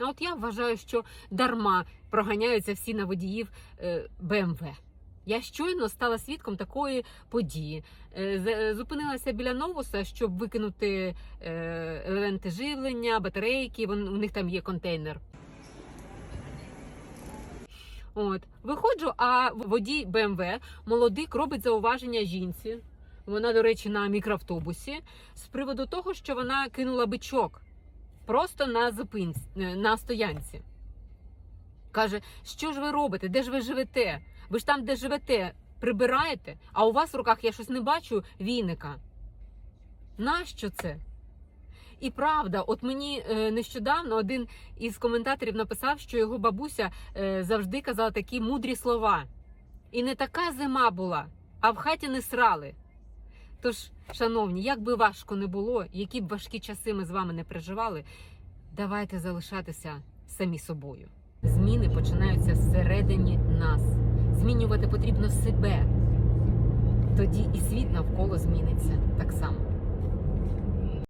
А от я вважаю, що дарма проганяються всі на водіїв е, БМВ. Я щойно стала свідком такої події. Е, Зупинилася біля новуса, щоб викинути е, елементи живлення, батарейки. У них там є контейнер. От, виходжу, а водій БМВ молодик робить зауваження жінці. Вона, до речі, на мікроавтобусі з приводу того, що вона кинула бичок просто на зупинці, е, на стоянці. Каже, що ж ви робите? Де ж ви живете? Ви ж там, де живете, прибираєте, а у вас в руках я щось не бачу віника. Нащо це? І правда, от мені е, нещодавно один із коментаторів написав, що його бабуся е, завжди казала такі мудрі слова. І не така зима була, а в хаті не срали. Тож, шановні, як би важко не було, які б важкі часи ми з вами не переживали, давайте залишатися самі собою. Зміни починаються зсередині нас. Змінювати потрібно себе. Тоді і світ навколо зміниться.